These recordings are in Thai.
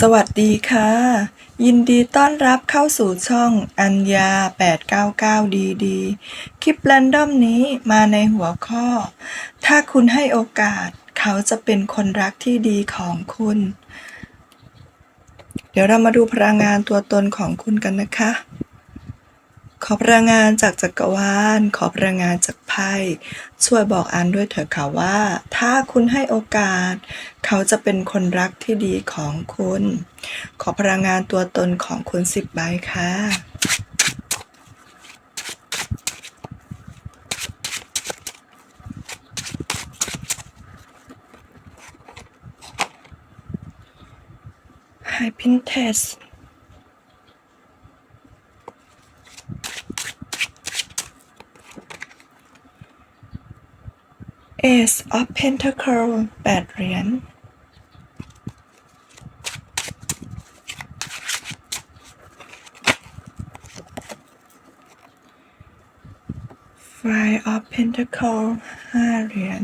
สวัสดีค่ะ ยินดีต้อนรับเข้าสู่ช่องอัญญา 899 ดีดี คลิปแรนดอมนี้มาในหัวข้อ ถ้าคุณให้โอกาสเขาจะเป็นคนรักที่ดีของคุณ เดี๋ยวเรามาดูพลังงานตัวตนของคุณกันนะคะ ขอพลังงานจากจักรวาล ขอพลังงานจากไพ่ช่วยบอกอันด้วยเถอะค่ะว่า ถ้าคุณให้โอกาส เขาจะเป็นคนรักที่ดีของคุณ ขอพลังงานตัวตนของคุณสิบใบค่ะ Hi Pinterest Ace of Pentacle แปดเหรียญ Five of Pentacle ห้าเหรียญ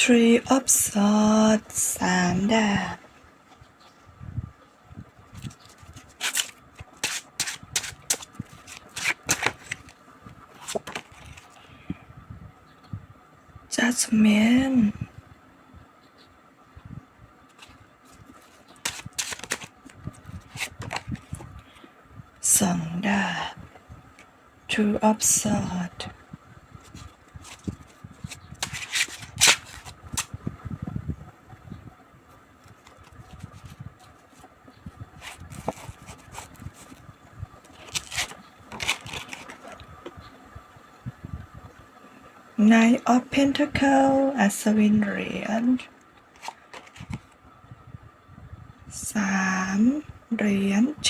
Three of Swords สามดาบ Judgment สองดาบ Two of Swords Nine of Pentacle อัศวินเหรียญสามเหรียญ G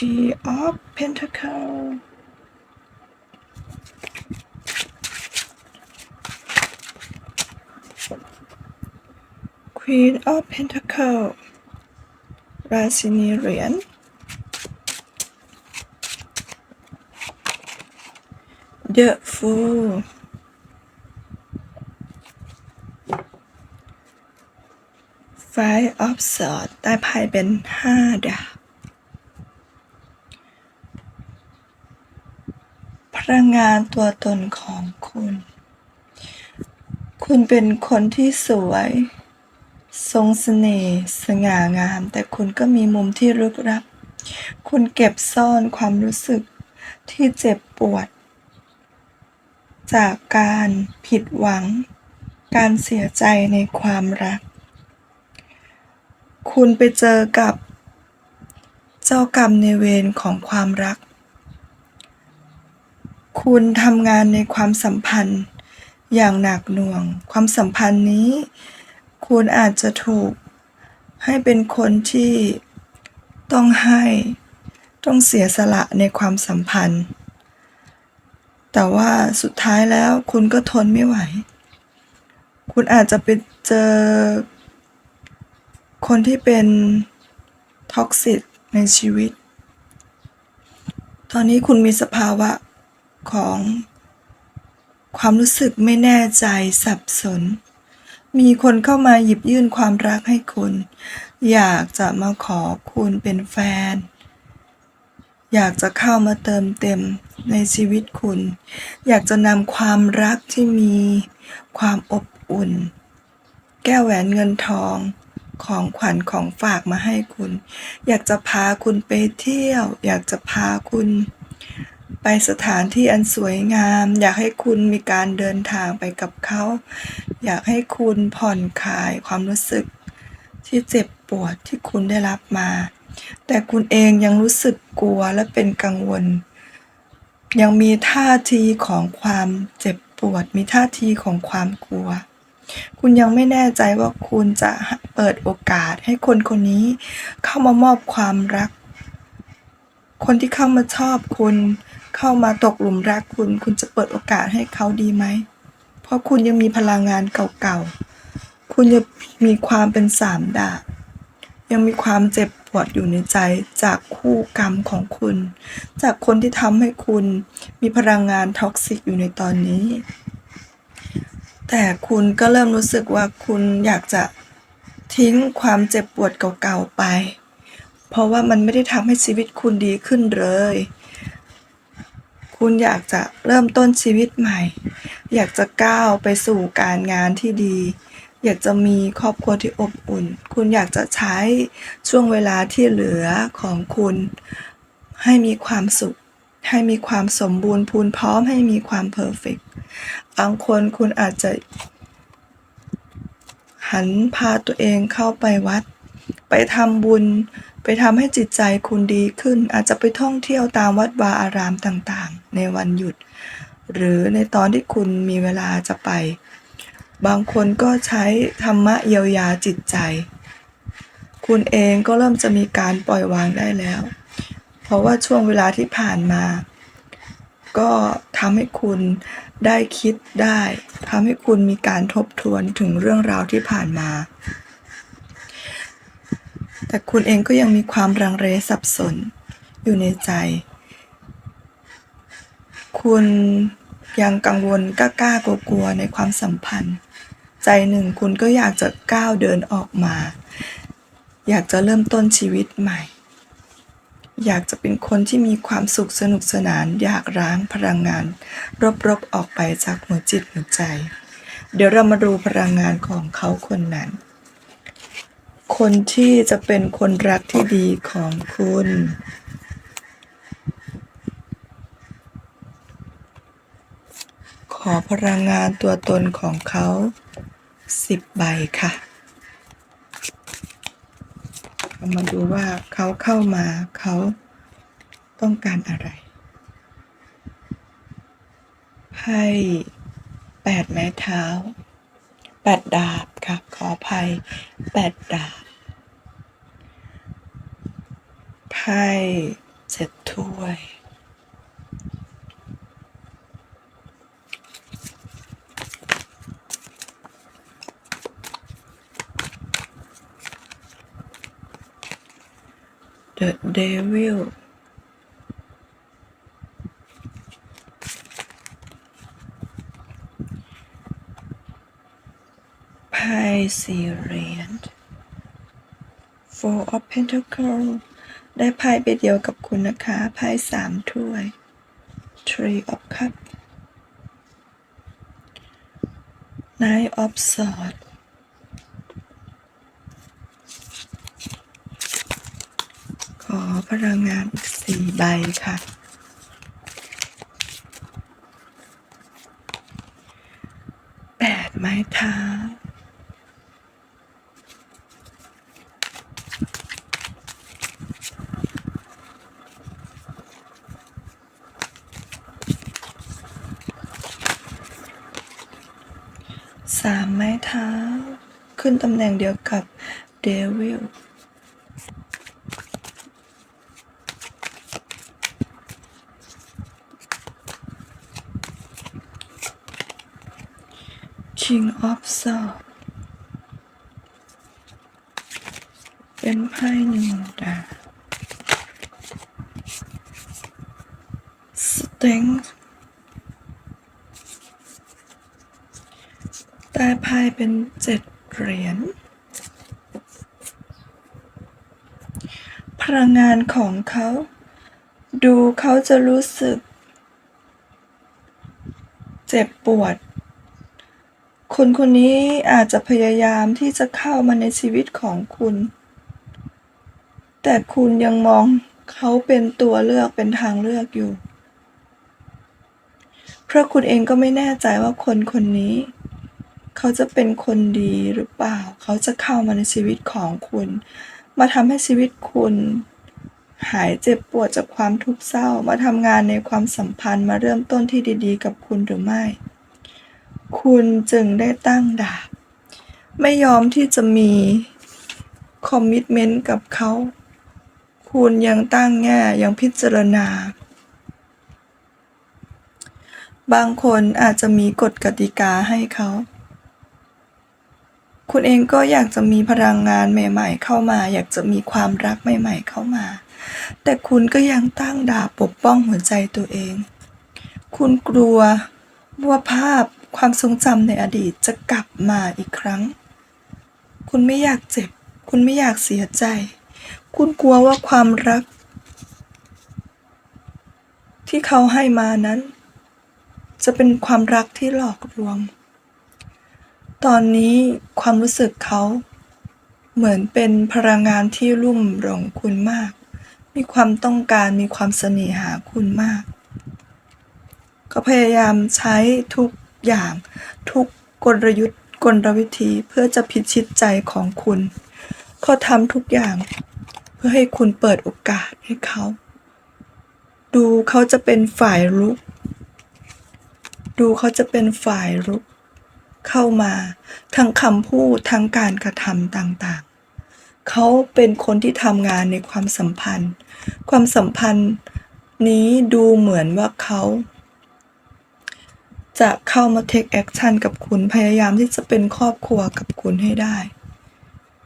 of Pentacle Queen of Pentacle ราชินีเหรียญ The Fool Five of Swords ได้ไพ่เป็นห้าดาบพลังงานตัวตนของคุณ คุณเป็นคนที่สวย ทรงเสน่ห์สง่างาม แต่คุณก็มีมุมที่ลึกลับ คุณเก็บซ่อนความรู้สึกที่เจ็บปวด จากการผิดหวัง การเสียใจในความรัก คุณไปเจอกับเจ้ากรรมในเวรของความรัก คุณทำงานในความสัมพันธ์อย่างหนักหน่วง ความสัมพันธ์นี้ คุณอาจจะถูกให้เป็นคนที่ต้องให้ต้องเสียสละในความสัมพันธ์ แต่ว่าสุดท้ายแล้วคุณก็ทนไม่ไหว คุณอาจจะไปเจอ คนที่เป็นท็อกซิตในชีวิต ตอนนี้คุณมีสภาวะของความรู้สึกไม่แน่ใจสับสน มีคนเข้ามาหยิบยื่นความรักให้คุณ อยากจะมาขอคุณเป็นแฟน อยากจะเข้ามาเติมเต็มในชีวิตคุณ อยากจะนำความรักที่มีความอบอุ่น แก้วแหวนเงินทอง ของขวัญของฝากมาให้คุณ อยากจะพาคุณไปเที่ยว อยากจะพาคุณไปสถานที่อันสวยงาม อยากให้คุณมีการเดินทางไปกับเขา อยากให้คุณผ่อนคลายความรู้สึกที่เจ็บปวดที่คุณได้รับมา แต่คุณเองยังรู้สึกกลัวและเป็นกังวล ยังมีท่าทีของความเจ็บปวด มีท่าทีของความกลัว คุณยังไม่แน่ใจว่าคุณจะเปิดโอกาสให้คนคนนี้เข้ามามอบความรัก คนที่เข้ามาชอบคุณ เข้ามาตกหลุมรักคุณ คุณจะเปิดโอกาสให้เขาดีไหม เพราะคุณยังมีพลังงานเก่าๆ คุณยังมีความเป็นสามดาบยังมีความเจ็บปวดอยู่ในใจจากคู่กรรมของคุณ จากคนที่ทำให้คุณมีพลังงานท็อกซิกอยู่ในตอนนี้ แต่คุณก็เริ่มรู้สึกว่าคุณอยากจะทิ้งความเจ็บปวดเก่าๆไป เพราะว่ามันไม่ได้ทำให้ชีวิตคุณดีขึ้นเลย คุณอยากจะเริ่มต้นชีวิตใหม่ อยากจะก้าวไปสู่การงานที่ดี อยากจะมีครอบครัวที่อบอุ่น คุณอยากจะใช้ช่วงเวลาที่เหลือของคุณให้มีความสุข ให้มีความสมบูรณ์พูนพร้อมให้มีความเพอร์เฟกต์บางคนคุณอาจจะ หันพาตัวเองเข้าไปวัด ไปทำบุญ ไปทำให้จิตใจคุณดีขึ้น อาจจะไปท่องเที่ยวตามวัดวาอารามต่างๆ ในวันหยุด หรือในตอนที่คุณมีเวลาจะไป บางคนก็ใช้ธรรมะเยียวยาจิตใจ คุณเองก็เริ่มจะมีการปล่อยวางได้แล้ว ราะว่าช่วงเวลาที่ผ่านมา ก็ทำให้คุณได้คิดได้ทำให้คุณมีการทบทวนถึงเรื่องราวที่ผ่านมา แต่คุณเองก็ยังมีความรังเลสับสนอยู่ในใจ คุณยังกังวลกล้าๆกลัวๆในความสัมพันธ์ ใจหนึ่งคุณก็อยากจะก้าวเดินออกมา อยากจะเริ่มต้นชีวิตใหม่ อยากจะเป็นคนที่มีความสุขสนุกสนาน อยากร้างพลังงาน รบๆออกไปจากหัวจิตหัวใจ เดี๋ยวเรามาดูพลังงานของเขาคนนั้น คนที่จะเป็นคนรักที่ดีของคุณขอพลังงานตัวตนของเขาสิบใบค่ะ เรามาดูว่าเขาเข้ามาเขาต้องการอะไรไพ่แปดไม้เท้าแปดดาบค่ะ ขออภัยแปดดาบไพ่เจ็ดถ้วย The Devil ไพ่สี่เหรียญ Four of Pentacles ได้ไพ่ไปเดียวกับคุณนะคะไพ่สามถ้วย Three of Cups Nine of Swords อพลังงานอีกสี่ใบค่ะ แปดไม้เท้าสามไม้เท้า ขึ้นตำแหน่งเดียวกับเดวิล King of Swords เป็นไพ่หนึ่งดาบ Strength ใต้ไพ่เป็นเจ็ดเหรียญพลังงานของเขา ดูเขาจะรู้สึก เจ็บปวด คนคนนี้อาจจะพยายามที่จะเข้ามาในชีวิตของคุณ แต่คุณยังมองเขาเป็นตัวเลือกเป็นทางเลือกอยู่ เพราะคุณเองก็ไม่แน่ใจว่าคนคนนี้ เขาจะเป็นคนดีหรือเปล่า เขาจะเข้ามาในชีวิตของคุณ มาทำให้ชีวิตคุณหายเจ็บปวดจากความทุกข์เศร้า มาทำงานในความสัมพันธ์มาเริ่มต้นที่ดี ๆ กับคุณหรือไม่ คุณจึงได้ตั้งดาบ ไม่ยอมที่จะมีคอมมิ t เมนต์กับเขา คุณยังตั้งแง่ยังพิจารณา บางคนอาจจะมีกฎกติกาให้เขา คุณเองก็อยากจะมีพลังงานใหม่ ๆ เข้ามา อยากจะมีความรักใหม่ ๆ เข้ามา แต่คุณก็ยังตั้งดาบปกป้องหัวใจตัวเอง คุณกลัวว่าภาพ ความทรงจำในอดีตจะกลับมาอีกครั้ง คุณไม่อยากเจ็บ คุณไม่อยากเสียใจ คุณกลัวว่าความรัก ที่เขาให้มานั้น จะเป็นความรักที่หลอกลวง ตอนนี้ความรู้สึกเขาเหมือนเป็นพลังงานที่ลุ่มหลงคุณมาก มีความต้องการ มีความเสน่หาคุณมาก ก็พยายามใช้ทุก อย่าง ทุกกลยุทธ์กลวิธีเพื่อจะพิชิตใจของคุณ เขาทำทุกอย่าง เพื่อให้คุณเปิดโอกาสให้เขา ดูเขาจะเป็นฝ่ายรุก ดูเขาจะเป็นฝ่ายรุก เข้ามาทั้งคำพูดทั้งการกระทำต่างๆ เขาเป็นคนที่ทำงานในความสัมพันธ์ ความสัมพันธ์นี้ดูเหมือนว่าเขา จะเข้ามาเทคแอคชั่นกับคุณพยายามที่จะเป็นครอบครัวกับคุณให้ได้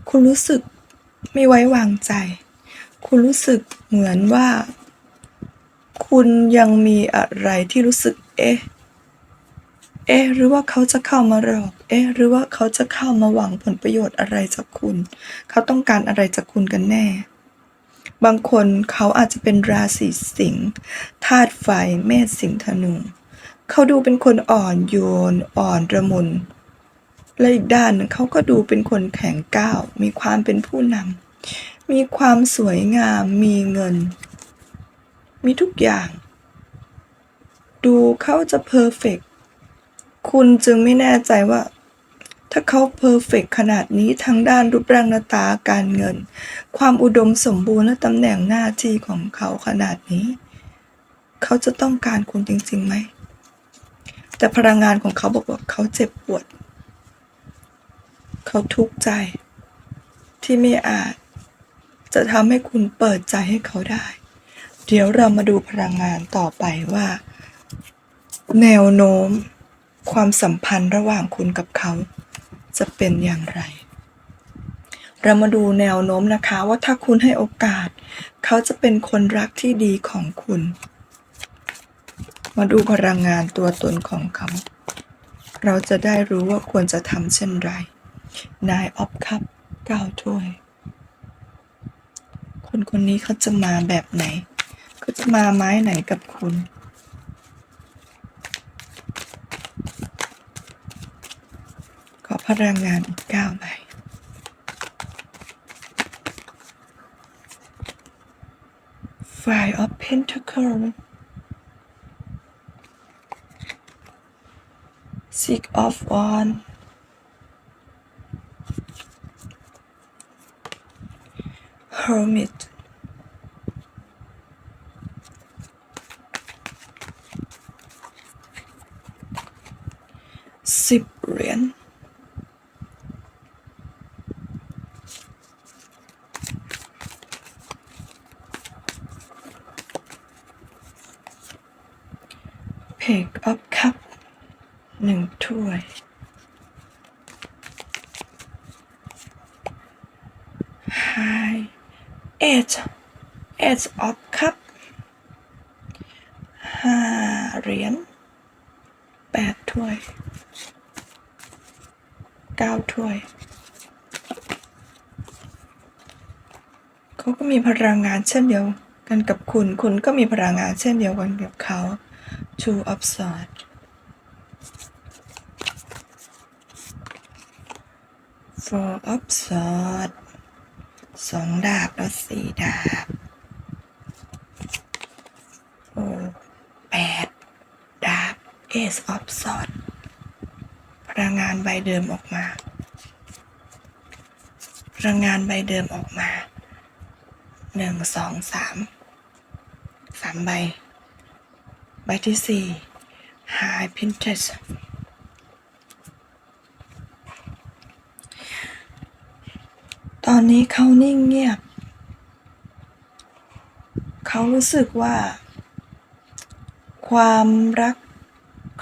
คุณรู้สึกไม่ไว้วางใจ คุณรู้สึกเหมือนว่า คุณยังมีอะไรที่รู้สึก เอ๊ะ เอ๊ะ หรือว่าเขาจะเข้ามาหลอก เอ๊ะ หรือว่าเขาจะเข้ามาหวังผลประโยชน์อะไรจากคุณ เขาต้องการอะไรจากคุณกันแน่ บางคนเขาอาจจะเป็นราศีสิงห์ธาตุไฟเมษสิงห์ธนู เขาดูเป็นคนอ่อนโยนอ่อนระมุน และอีกด้านเขาก็ดูเป็นคนแข็งก้าว มีความเป็นผู้นำมีความสวยงาม มีเงิน มีทุกอย่าง ดูเขาจะเพอร์เฟกคุณจึงไม่แน่ใจว่า ถ้าเขาเพอร์เฟกขนาดนี้ทั้งด้านรูปร่างหน้าตาการเงิน ความอุดมสมบูรณ์และตำแหน่งหน้าที่ของเขาขนาดนี้ เขาจะต้องการคุณจริงๆไหม แต่พลังงานของเขาบอกว่าเขาเจ็บปวด เขาทุกข์ใจ ที่ไม่อาจ จะทำให้คุณเปิดใจให้เขาได้ เดี๋ยวเรามาดูพลังงานต่อไปว่า แนวโน้ม ความสัมพันธ์ระหว่างคุณกับเขา จะเป็นอย่างไร เรามาดูแนวโน้มนะคะว่าถ้าคุณให้โอกาส เขาจะเป็นคนรักที่ดีของคุณ มาดูพลังงานตัวตนของเขา เราจะได้รู้ว่าควรจะทำเช่นไร นายออฟคัพเก้าถ้วย คนคนนี้เขาจะมาแบบไหน เขาจะมาไม้ไหนกับคุณขอพลังงานอีกเก้าใบ Five of Pentacles Six of Wands Hermit สิบเหรียญ เพกอัพคัพหนึ่งถ้วย High Eight Eight of Cup ห้าเหรียญแปด ถ้วยเก้าถ้วย เขาก็มีพลังงานเช่นเดียวกันกับคุณ คุณก็มีพลังงานเช่นเดียวกันกับเขา Two of Swords Four of Swords สองดาบแล้วสี่ดาบ โอ้แปดดา บ Ace of s w o r d พลังงานใบเดิมออกมา พลังงานใบเดิมออกมาหนึ่งสองสามสามใบ ใบที่สี่ High Princess ตอนนี้เขานิ่งเงียบ เขารู้สึกว่า ความรัก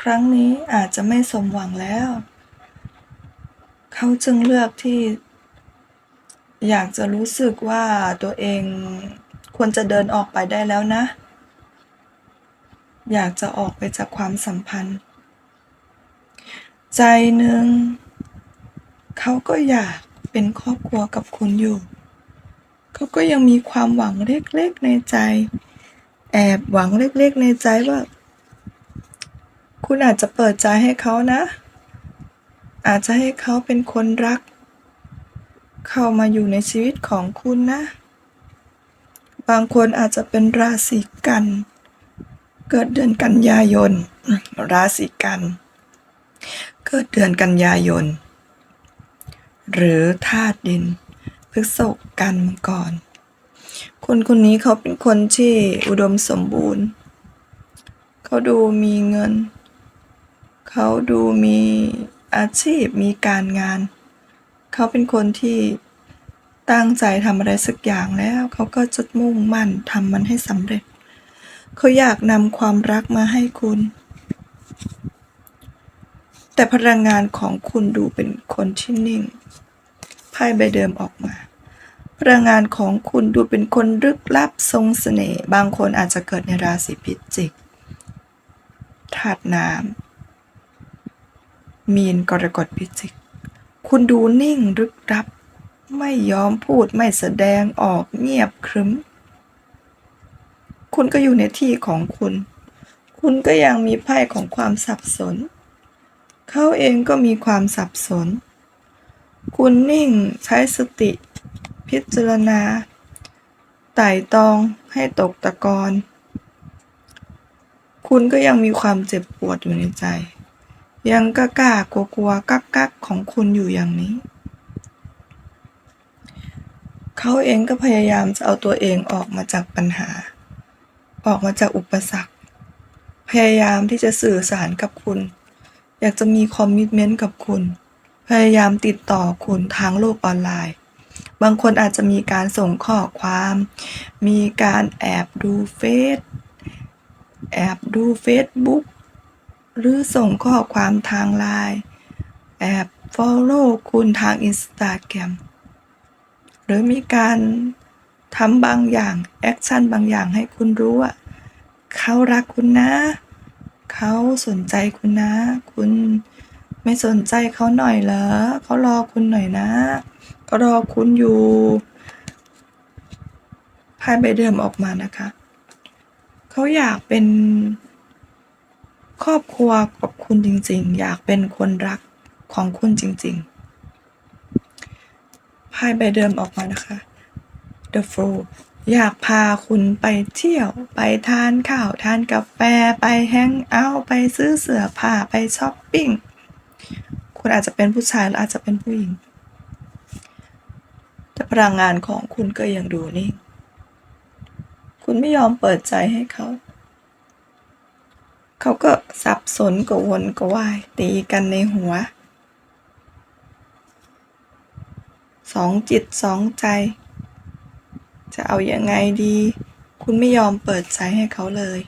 ครั้งนี้อาจจะไม่สมหวังแล้ว เขาจึงเลือกที่ อยากจะรู้สึกว่าตัวเองควรจะเดินออกไปได้แล้วนะ อยากจะออกไปจากความสัมพันธ์ ใจหนึ่งเขาก็อยากเป็นครอบครัวกับคุณอยู่ เขาก็ยังมีความหวังเล็กๆในใจ แอบหวังเล็กๆในใจว่า คุณอาจจะเปิดใจให้เขานะ อาจจะให้เขาเป็นคนรัก เข้ามาอยู่ในชีวิตของคุณนะ บางคนอาจจะเป็นราศีกัน เกิดเดือนกันยายน ราศีกัน เกิดเดือนกันยายน หรือธาตุดินพฤกษภกันมังกรคนคนนี้เขาเป็นคนที่อุดมสมบูรณ์ เขาดูมีเงิน เขาดูมีอาชีพมีการงาน เขาเป็นคนที่ตั้งใจทำอะไรสักอย่างแล้ว เขาก็จะมุ่งมั่นทำมันให้สำเร็จ เขาอยากนำความรักมาให้คุณ แต่พลังงานของคุณดูเป็นคนที่นิ่งไพ่ใบเดิมออกมา พลังงานของคุณดูเป็นคนลึกลับทรงเสน่ห์บางคนอาจจะเกิดในราศีพิจิกธาตุน้ำ มีนกรกฎพิจิก คุณดูนิ่งลึกลับ ไม่ยอมพูดไม่แสดงออกเงียบครึ้ม คุณก็อยู่ในที่ของคุณ คุณก็ยังมีไพ่ของความสับสน เขาเองก็มีความสับสน คุณนิ่งใช้สติ พิจารณา ไต่ตองให้ตกตะกอนคุณก็ยังมีความเจ็บปวดอยู่ในใจ ยังกล้ากล้ากลัวกลัวกักกักของคุณอยู่อย่างนี้ เขาเองก็พยายามจะเอาตัวเองออกมาจากปัญหา ออกมาจากอุปสรรค พยายามที่จะสื่อสารกับคุณ อยากจะมีคอมมิชเมนต์กับคุณ พยายามติดต่อคุณทางโลกออนไลน์ บางคนอาจจะมีการส่งข้อความ มีการแอบดูเฟซแอบดูเฟซบุ๊ก หรือส่งข้อความทางไลน์แอบ follow คุณทาง Instagram หรือมีการทำบางอย่าง แอคชั่นบางอย่างให้คุณรู้ว่า เขารักคุณนะ เขาสนใจคุณนะ คุณไม่สนใจเขาหน่อยเหรอเขารอคุณหน่อยนะเขารอคุณอยู่ไพ่ใบเดิมออกมานะคะ เขาอยากเป็น ครอบครัวกับคุณจริง ๆ อยากเป็นคนรักของคุณจริงๆไพ่ใบเดิมออกมานะคะ The Flow อยากพาคุณไปเที่ยวไปทานข้าวทานกาแฟไปแฮงเอาท์ไปซื้อเสื้อผ้าไปช้อปปิ้ง คุณอาจจะเป็นผู้ชายหรืออาจจะเป็นผู้หญิง แต่พลังงานของคุณก็ยังดูนิ่ง คุณไม่ยอมเปิดใจให้เขา เขาก็สับสนกวนกวายตีกันในหัว สองจิตสองใจ จะเอาอยัางไงดี คุณไม่ยอมเปิดใจให้เขาเลย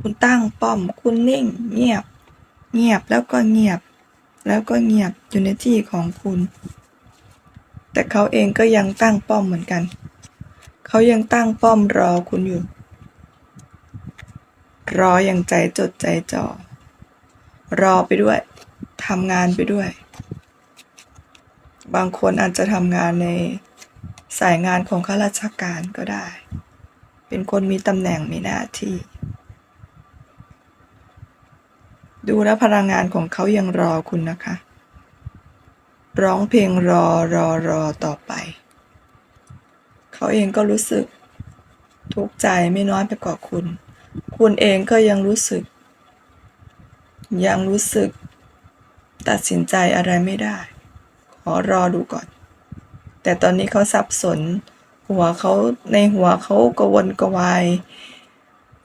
คุณตั้งป้อมคุณนิ่ง เงียบ เงียบแล้วก็เงียบ แล้วก็เงียบอยู่ในที่ของคุณ แต่เขาเองก็ยังตั้งป้อมเหมือนกัน เขายังตั้งป้อมรอคุณอยู่ รออย่างใจจดใจจ่อ รอไปด้วยทำงานไปด้วย บางคนอาจจะทำงานในสายงานของข้าราชการก็ได้ เป็นคนมีตำแหน่งมีหน้าที่ ดูแลพลังงานของเขายังรอคุณนะคะ ร้องเพลงรอรอรอต่อไป เขาเองก็รู้สึกทุกข์ใจไม่น้อยไปกว่าคุณ คุณเองก็ยังรู้สึก ยังรู้สึก ตัดสินใจอะไรไม่ได้ ขอรอดูก่อน แต่ตอนนี้เขาสับสน หัวเขาในหัวเขากวนกวาย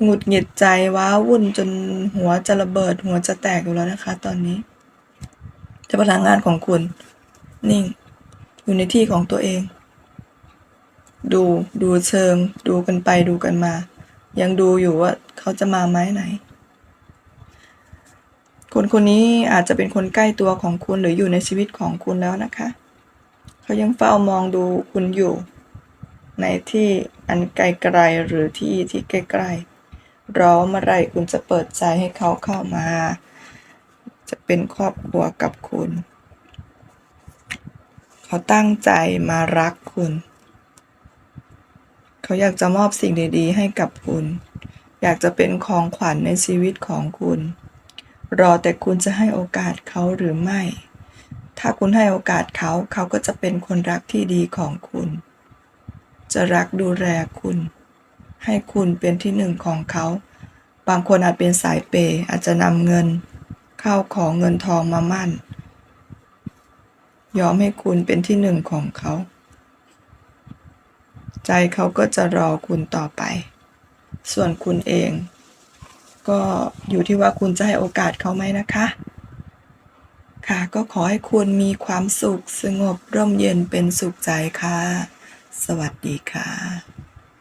หงุดหงิดใจว้าวุ่นจนหัวจะระเบิด หัวจะแตกอยู่แล้วนะคะ ตอนนี้แต่พลังงานของคุณ นิ่ง อยู่ในที่ของตัวเอง ดูดูเชิง ดูกันไปดูกันมา ยังดูอยู่ว่าเขาจะมาไม้ไหน คนคนนี้อาจจะเป็นคนใกล้ตัวของคุณหรืออยู่ในชีวิตของคุณแล้วนะคะ เขายังเฝ้ามองดูคุณอยู่ ในที่อันไกลๆหรือที่ที่ใกล้ๆรอเมื่อไรคุณจะเปิดใจให้เขาเข้ามา จะเป็นครอบครัวกับคุณ เขาตั้งใจมารักคุณ เขาอยากจะมอบสิ่งดีๆ ให้กับคุณ อยากจะเป็นของขวัญในชีวิตของคุณ รอแต่คุณจะให้โอกาสเขาหรือไม่ ถ้าคุณให้โอกาสเขาเขาก็จะเป็นคนรักที่ดีของคุณ จะรักดูแลคุณ ให้คุณเป็นที่หนึ่งของเขา บางคนอาจเป็นสายเปย์อาจจะนำเงิน เข้าของเงินทองมามั่น ยอมให้คุณเป็นที่หนึ่งของเขา ใจเขาก็จะรอคุณต่อไป ส่วนคุณเอง ก็อยู่ที่ว่าคุณจะให้โอกาสเขาไหมนะคะ ค่ะ ก็ขอให้คุณมีความสุขสงบร่มเย็นเป็นสุขใจค่ะ สวัสดีค่ะ